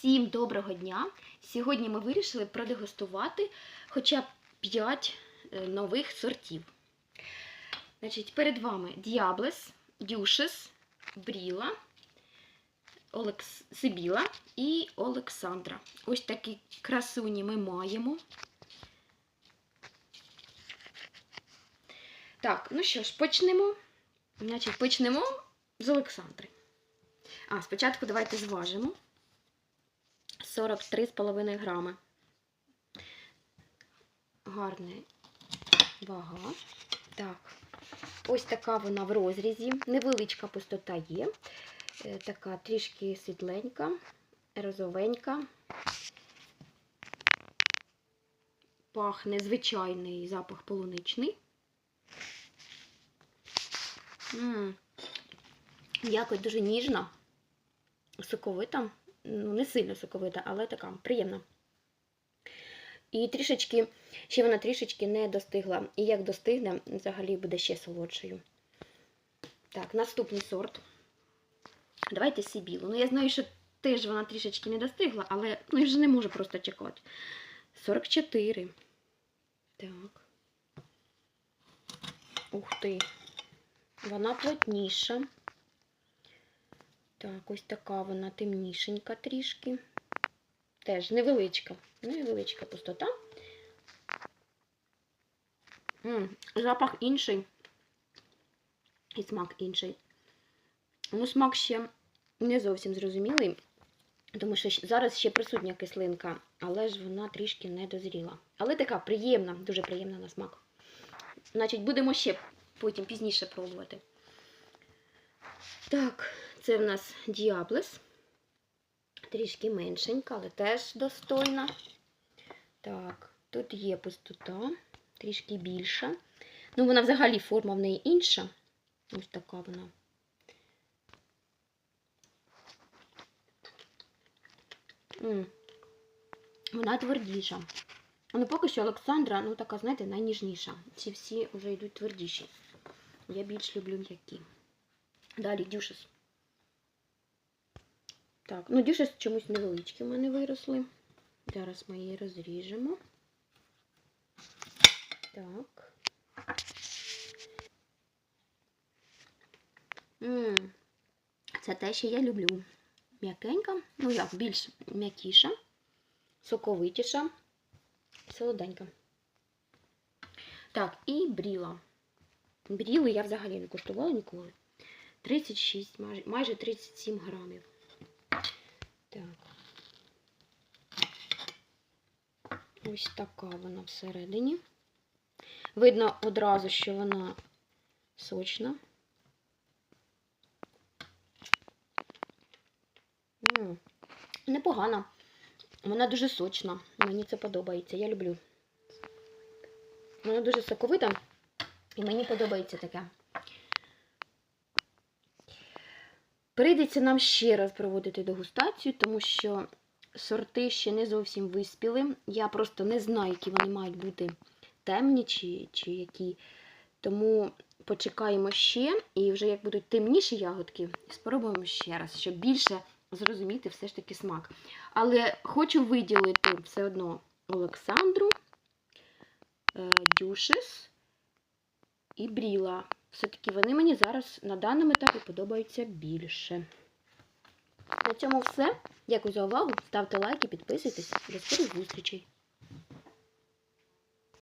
Всім доброго дня! Сьогодні ми вирішили продегустувати хоча б 5 нових сортів. Значить, перед вами Діаблес, Дюшес, Бріла, Олекс... Сибіла і Олександра. Ось такі красуні ми маємо. Так, ну що ж, почнемо. Значить, почнемо з Олександри. А, спочатку давайте зважимо. 43,5 грами. Гарна вага. Так, ось така вона в розрізі. Невеличка пустота є. Е, Така трішки світленька, розовенька. Пахне звичайний запах полуничний. М, Якось дуже ніжна, соковита ну, не сильно соковита, але така приємна. І трішечки, ще вона трішечки не достигла. І як достигне, взагалі буде ще солодшою. Так, наступний сорт. Давайте Сібілу. Ну, я знаю, що теж вона трішечки не достигла, але ну, я вже не можу просто чекати. 44. Так. Ух ти. Вона плотніша. Так, ось така вона темнішенька трішки. Теж невеличка, невеличка пустота. М, запах інший. І смак інший. Ну, смак ще не зовсім зрозумілий, тому що зараз ще присутня кислинка, але ж вона трішки не дозріла. Але така приємна, дуже приємна на смак. Значить, будемо ще потім пізніше пробувати. Так, це в нас Діаблес. Трішки меншенька, але теж достойна. Так, тут є пустота, трішки більша. Ну, вона взагалі форма в неї інша. Ось така вона. М, Вона твердіша. Ну, поки що Олександра, ну, така, знаєте, найніжніша. Ці всі вже йдуть твердіші. Я більш люблю м'які. Далі дюшес. Так, ну дюшес чомусь невеличкі в мене виросли. Зараз ми її розріжемо. Так. М, Це те, що я люблю. М'якенька, ну як, більш м'якіша, соковитіша, солоденька. Так, і бріла. Бріли я взагалі не куштувала ніколи. 36, майже, майже 37 грамів. Так. Ось така вона всередині. Видно одразу, що вона сочна. Непогана. Вона дуже сочна. Мені це подобається. Я люблю. Вона дуже соковита. І мені подобається таке. Прийдеться нам ще раз проводити дегустацію, тому що сорти ще не зовсім виспіли. Я просто не знаю, які вони мають бути темні чи, чи які. Тому почекаємо ще, і вже як будуть темніші ягодки, спробуємо ще раз, щоб більше зрозуміти все ж таки смак. Але хочу виділити все одно Олександру, е, Дюшес і Бріла. Все-таки вони мені зараз на даному етапі подобаються більше. На цьому все. Дякую за увагу. Ставте лайки, підписуйтесь. До скорих зустрічей!